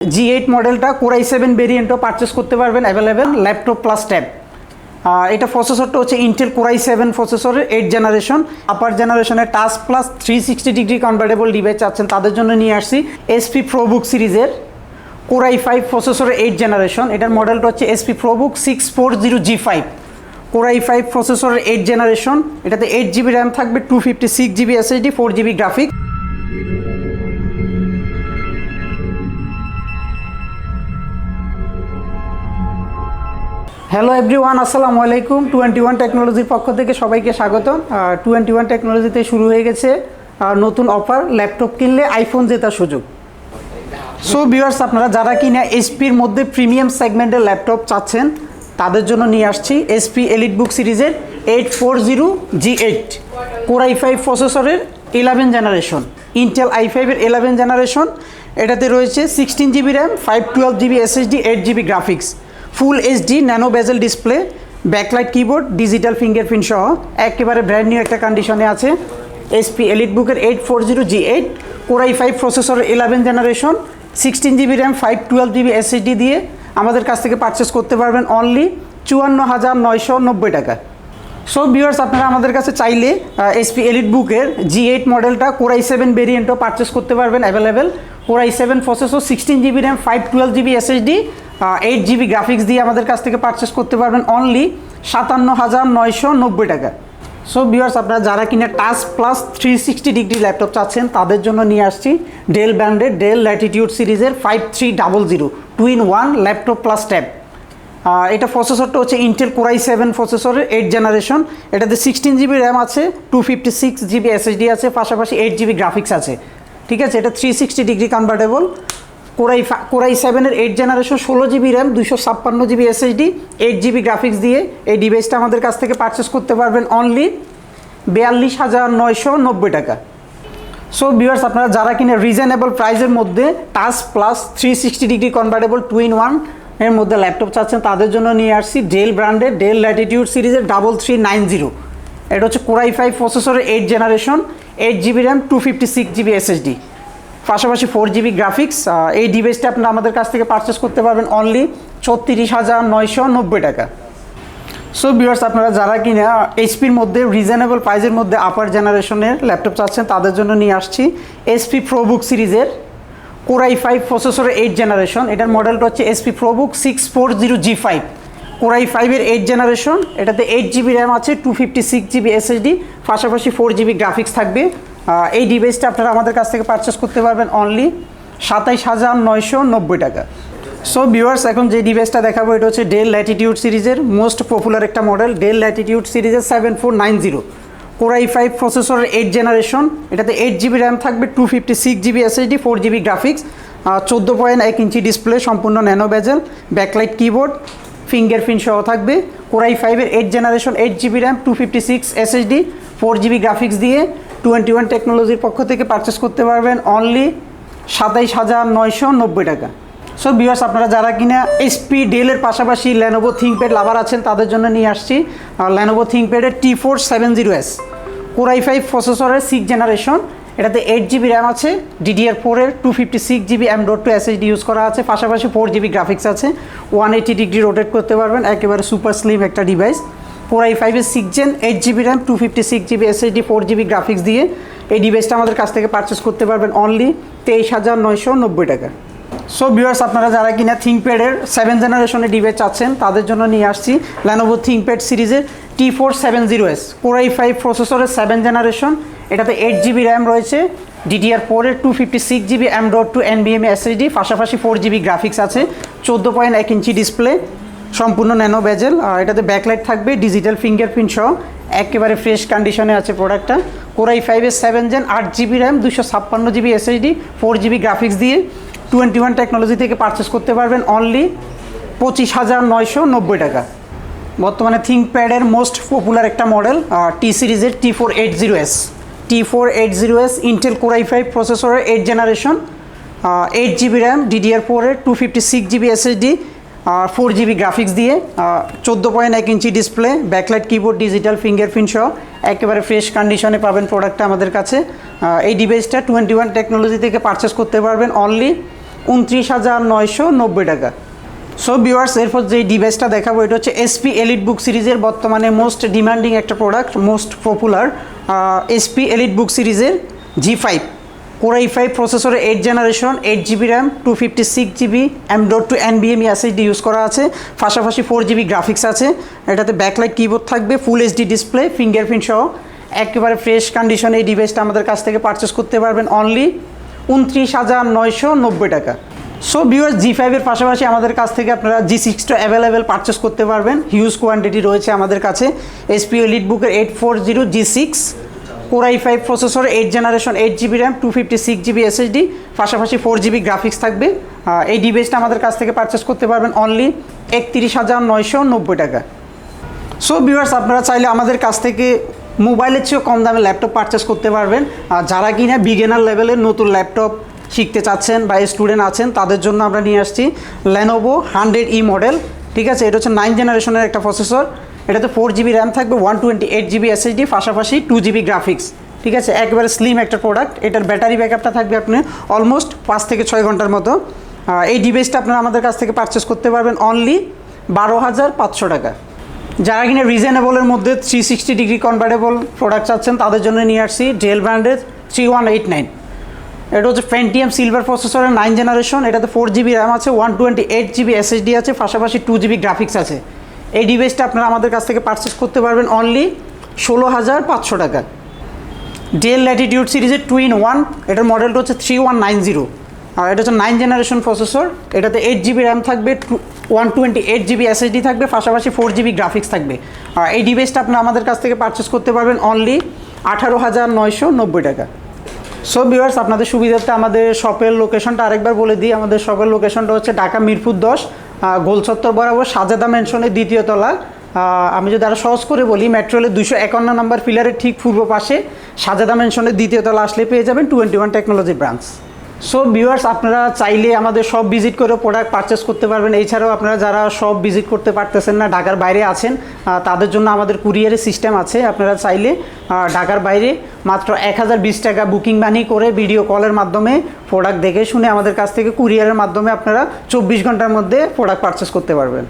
জি eight মডেলটা core i seven ভেরিয়েন্টও purchase করতে পারবেন অ্যাভেলেবেল ল্যাপটপ প্লাস ট্যাব এটা প্রসেসরটা হচ্ছে ইন্টেল কোরাই সেভেন প্রসেসরের এইট জেনারেশন আপার জেনারেশনের touch plus three sixty degree convertible device চাচ্ছেন, তাদের জন্য নিয়ে আসছি এসপি প্রোবুক সিরিজের কোরাই ফাইভ প্রসেসরের এইট জেনারেশন এটার মডেলটা হচ্ছে HP ProBook six four zero G five core i five প্রসেসরের এইট জেনারেশন এটাতে এইট জিবি র্যাম থাকবে two fifty six GB SSD four GB graphic hello everyone আসসালামু আলাইকুম। টোয়েন্টি ওয়ান টেকনোলজির পক্ষ থেকে সবাইকে স্বাগত টোয়েন্টি ওয়ান টেকনোলজিতে শুরু হয়ে গেছে নতুন অফার ল্যাপটপ কিনলে আইফোন জেতার সুযোগ। সো ভিউয়ার্স আপনারা যারা কিনা এসপির মধ্যে প্রিমিয়াম সেগমেন্টের ল্যাপটপ চাচ্ছেন, তাদের জন্য নিয়ে আসছি এসপি এলিট বুক সিরিজের eight four zero G eight core i five প্রসেসরের ইলেভেন জেনারেশন ইন্টেল আই ফাইভের ইলেভেন জেনারেশন এটাতে রয়েছে sixteen GB RAM five twelve GB SSD eight GB graphics full HD nano bezel display backlight keyboard digital fingerprint সহ একেবারে brand new একটা কন্ডিশনে আছে। HP Elite বুকের eight four zero G eight core i five processor eleven generation sixteen GB RAM five twelve GB SSD দিয়ে আমাদের কাছ থেকে পারচেস করতে পারবেন অনলি চুয়ান্ন হাজার নয়শো নব্বই টাকা। সো ভিউয়ার্স আপনারা আমাদের কাছে চাইলে এসপি এলিট বুকের জি এইট মডেলটা কোরাই সেভেন ভেরিয়েন্টও পারচেস করতে পারবেন available core i seven processor sixteen GB RAM five twelve GB SSD eight GB graphics দিয়ে আমাদের কাছ থেকে পারচেস করতে পারবেন অনলি সাতান্ন হাজার নয়শো নব্বই টাকা। সো ভিউয়ার্স আপনারা যারা কিনা touch plus three sixty degree laptop চাচ্ছেন, তাদের জন্য নিয়ে আসছি ডেল ব্র্যান্ডের ডেল ল্যাটিটিউড সিরিজের five three double zero two in one laptop plus tab এটা প্রসেসরটা হচ্ছে ইন্টেল কোরাই সেভেন প্রসেসরের এইট জেনারেশন এটাতে সিক্সটিন জিবি র্যাম আছে two fifty six GB SSD আছে, পাশাপাশি এইট জিবি গ্রাফিক্স আছে। ঠিক আছে, এটা three sixty degree convertible core i core i সেভেনের এইট জেনারেশন ষোলো জিবি র্যাম দুশো ছাপ্পান্ন GB SSD eight GB graphics দিয়ে এই ডিভাইসটা আমাদের কাছ থেকে পারচেস করতে পারবেন অনলি বিয়াল্লিশ হাজার নয়শো নব্বই টাকা। সো ভিউয়ার্স আপনারা যারা কিনে রিজনেবল প্রাইসের মধ্যে touch plus three sixty degree convertible two in ওয়ানের মধ্যে ল্যাপটপ চাচ্ছেন, তাদের জন্য নিয়ে আসছি ডেল ব্র্যান্ডের ডেল ল্যাটিটিউড সিরিজের ডাবল থ্রি নাইন জিরো এটা হচ্ছে কোরাই ফাইভ প্রসেসরের eight generation eight GB RAM two fifty six GB SSD পাশাপাশি ফোর জিবি গ্রাফিক্স এই ডিভাইসটা আপনারা আমাদের কাছ থেকে পারচেস করতে পারবেন অনলি ছত্রিশ হাজার নয়শো নব্বই টাকা। সো ভিউয়ার্স আপনারা যারা কিনা এইচপির মধ্যে রিজনেবল প্রাইজের মধ্যে আপার জেনারেশনের ল্যাপটপ চাচ্ছেন, তাদের জন্য নিয়ে আসছি এসপি প্রোবুক সিরিজের কোরাই ফাইভ প্রসেসরের এইট জেনারেশন এটার মডেলটা হচ্ছে HP ProBook six four zero G five core i ফাইভের এইট জেনারেশন এটাতে এইট জিবি র্যাম আছে two fifty six GB SSD পাশাপাশি ফোর জিবি গ্রাফিক্স থাকবে। এই ডিভাইসটা আপনারা আমাদের কাছ থেকে পারচেস করতে পারবেন অনলি সাতাইশ হাজার নয়শো নব্বই টাকা। সো ভিউয়ার্স এখন যে ডিভাইসটা দেখাবো, এটা হচ্ছে ডেল ল্যাটিটিউড সিরিজের মোস্ট পপুলার একটা মডেল ডেল ল্যাটিটিউড সিরিজের seven four nine zero core i five প্রসেসরের এইট জেনারেশন এটাতে এইট জিবি র্যাম থাকবে two fifty six GB SSD four GB graphics চোদ্দ পয়েন্ট এক ইঞ্চি ডিসপ্লে সম্পূর্ণ nano bezel backlight keyboard fingerprint সহ থাকবে। কোরাই ফাইভের eight generation eight GB RAM two fifty six SSD four GB graphics দিয়ে twenty one টেকনোলজির পক্ষ থেকে পারচেস করতে পারবেন অনলি সাতাইশ হাজার নয়শো নব্বই টাকা। সো বিয়ার্স আপনারা যারা কিনা এসপি ডেলের পাশাপাশি ল্যানোভো থিঙ্কপ্যাড লাভার আছেন, তাদের জন্য নিয়ে আসছি Lenovo থিঙ্কপ্যাডের T four seven zero S core i five প্রসেসরের সিক্স জেনারেশন এটাতে এইট জিবি র্যাম আছে ডিডিআর ফোরের two fifty six GB M dot two SSD use করা আছে, পাশাপাশি ফোর জিবি গ্রাফিক্স আছে। ওয়ান এইটি ডিগ্রি রোটেট করতে পারবেন, একেবারে সুপার স্লিম একটা ডিভাইস ফোর আই ফাইভের six gen eight GB RAM two fifty six GB SSD four GB graphics দিয়ে এই ডিভাইসটা আমাদের কাছ থেকে পারচেস করতে পারবেন অনলি তেইশ হাজার নয়শো নব্বই টাকা। সো ভিউয়ার্স আপনারা যারা কিনা থিঙ্কপ্যাডের সেভেন জেনারেশনের ডিভাইস চাচ্ছেন, তাদের জন্য নিয়ে আসছি ল্যানোভো থিঙ্কপ্যাড সিরিজের T four seven zero S core i five প্রসেসরের সেভেন জেনারেশন এটাতে এইট জিবি র্যাম রয়েছে ডিডিআর ফোরের two fifty six GB M dot two এনবিএম SSD পাশাপাশি ফোর জিবি গ্রাফিক্স আছে, চোদ্দ পয়েন্ট এক ইঞ্চি ডিসপ্লে সম্পূর্ণ ন্যানো বেজেল, আর এটাতে ব্যাকলাইট থাকবে ডিজিটাল ফিঙ্গারপ্রিন্ট সহ। একেবারে ফ্রেশ কন্ডিশনে আছে প্রোডাক্টটা কোরাই ফাইভ ফাইভের সেভেন জেন আট জিবি র্যাম দুশো ছাপ্পান্ন GB SSD four GB graphics দিয়ে। টোয়েন্টি ওয়ান টেকনোলজি থেকে পারচেস করতে পারবেন অনলি পঁচিশ হাজার নয়শো নব্বই টাকা। বর্তমানে থিঙ্কপ্যাডের মোস্ট পপুলার একটা মডেল টি সিরিজের T four eight zero S T four eight zero S Intel core i five প্রসেসরের eight generation eight GB RAM DDR ফোরের two fifty six GB SSD four GB graphics দিয়ে চোদ্দ point এক ইঞ্চি display backlight keyboard digital fingerprint সহ একেবারে fresh কন্ডিশনে পাবেন প্রোডাক্টটা আমাদের কাছে। এই ডিভাইসটা টোয়েন্টি ওয়ান টেকনোলজি থেকে পারচেস করতে পারবেন অনলি উনত্রিশ হাজার নয়শো নব্বই টাকা। সো ভিউয়ার্স এরপর যে ডিভাইসটা দেখাবো, এটা হচ্ছে এসপি এলিট বুক সিরিজের বর্তমানে মোস্ট ডিমান্ডিং একটা product most popular HP Elite Book সিরিজের G five core i five প্রসেসরের eight generation eight GB RAM two fifty six GB M dot two N এনবিএমই SSD use করা আছে। পাশাপাশি ফোর জিবি গ্রাফিক্স আছে। এটাতে backlight keyboard থাকবে full HD display fingerprint সহ। একেবারে ফ্রেশ কন্ডিশনে এই ডিভাইসটা আমাদের কাছ থেকে পারচেস করতে পারবেন অনলি উনত্রিশ হাজার নয়শো নব্বই টাকা। সো ভিউয়ার জি ফাইভের পাশাপাশি আমাদের কাছ থেকে আপনারা জি সিক্সটা অ্যাভেলেবেল পারচেস করতে পারবেন। হিউজ কোয়ান্টিটি রয়েছে আমাদের কাছে। এসপি এলিট বুকের eight four zero G six core i five processor eight generation eight GB RAM two fifty six GB SSD পাশাপাশি ফোর জিবি গ্রাফিক্স থাকবে। এই ডিভাইসটা আমাদের কাছ থেকে পারচেস করতে পারবেন অনলি একত্রিশ হাজার নয়শো নব্বই টাকা। সো ভিউয়ার্স আপনারা চাইলে আমাদের কাছ থেকে মোবাইলের চেয়েও কম দামে ল্যাপটপ পারচেস করতে পারবেন। আর যারা কিনা বিগিনার লেভেলের নতুন ল্যাপটপ শিখতে চাচ্ছেন বা স্টুডেন্ট আছেন, তাদের জন্য আমরা নিয়ে আসছি লেনোভো হান্ড্রেড ই মডেল ঠিক আছে? এটা হচ্ছে নাইন জেনারেশনের একটা প্রসেসর এটাতে ফোর জিবি র্যাম থাকবে one twenty eight GB SSD পাশাপাশি টু জিবি গ্রাফিক্স ঠিক আছে? একেবারে স্লিম একটা প্রোডাক্ট এটার ব্যাটারি ব্যাকআপটা থাকবে আপনি অলমোস্ট পাঁচ থেকে ছয় ঘণ্টার মতো। এই ডিভাইসটা আপনারা আমাদের কাছ থেকে পারচেস করতে পারবেন অনলি বারো হাজার পাঁচশো টাকা। যারা কিনা রিজনেবলের মধ্যে three sixty degree convertible product চাচ্ছেন, তাদের জন্য নিয়ে আসছি ডেল ব্র্যান্ডের থ্রি ওয়ান এইট নাইন এটা হচ্ছে ফ্যান্টিএম সিলভার প্রসেসরের নাইন জেনারেশন এটাতে ফোর জিবি র্যাম আছে one twenty eight GB SSD আছে, পাশাপাশি টু জিবি গ্রাফিক্স আছে। এই ডিভাইসটা আপনারা আমাদের কাছ থেকে পারচেস করতে পারবেন অনলি ষোলো হাজার পাঁচশো টাকা। ডেল ল্যাটিটিউড সিরিজের টু ইন ওয়ান এটার মডেলটা হচ্ছে থ্রি ওয়ান নাইন জিরো আর এটা হচ্ছে নাইন জেনারেশন প্রসেসর এটাতে এইট জিবি র্যাম থাকবে one twenty eight GB SSD থাকবে, পাশাপাশি ফোর জিবি গ্রাফিক্স থাকবে। আর এই ডিভাইসটা আপনারা আমাদের কাছ থেকে পারচেস করতে পারবেন অনলি আঠারো হাজার নয়শো নব্বই টাকা। সো ভিউয়ার্স আপনাদের সুবিধার্থে আমাদের শপের লোকেশনটা আরেকবার বলে দিই। আমাদের শপের লোকেশনটা হচ্ছে ঢাকা মিরপুর দশ গোলচত্বর বরাবর সাজাদা মেনশনের দ্বিতীয় তলা। আমি যদি আরও সহজ করে বলি মেট্রোলের দুশো একান্ন নম্বর ফিলারের ঠিক পূর্ব পাশে সাজাদা ম্যানশনের দ্বিতীয় তলা আসলে পেয়ে যাবেন twenty one technology branch so viewers আপনারা চাইলে আমাদের সব ভিজিট করে প্রোডাক্ট পারচেস করতে পারবেন। এছাড়াও আপনারা যারা সব ভিজিট করতে পারতেছেন না, ঢাকার বাইরে আছেন তাদের জন্য আমাদের কুরিয়ারের সিস্টেম আছে। আপনারা চাইলে ঢাকার বাইরে মাত্র এক হাজার বিশ টাকা বুকিং মানি করে ভিডিও কলের মাধ্যমে প্রোডাক্ট দেখে শুনে আমাদের কাছ থেকে কুরিয়ারের মাধ্যমে আপনারা চব্বিশ ঘণ্টার মধ্যে প্রোডাক্ট পারচেস করতে পারবেন।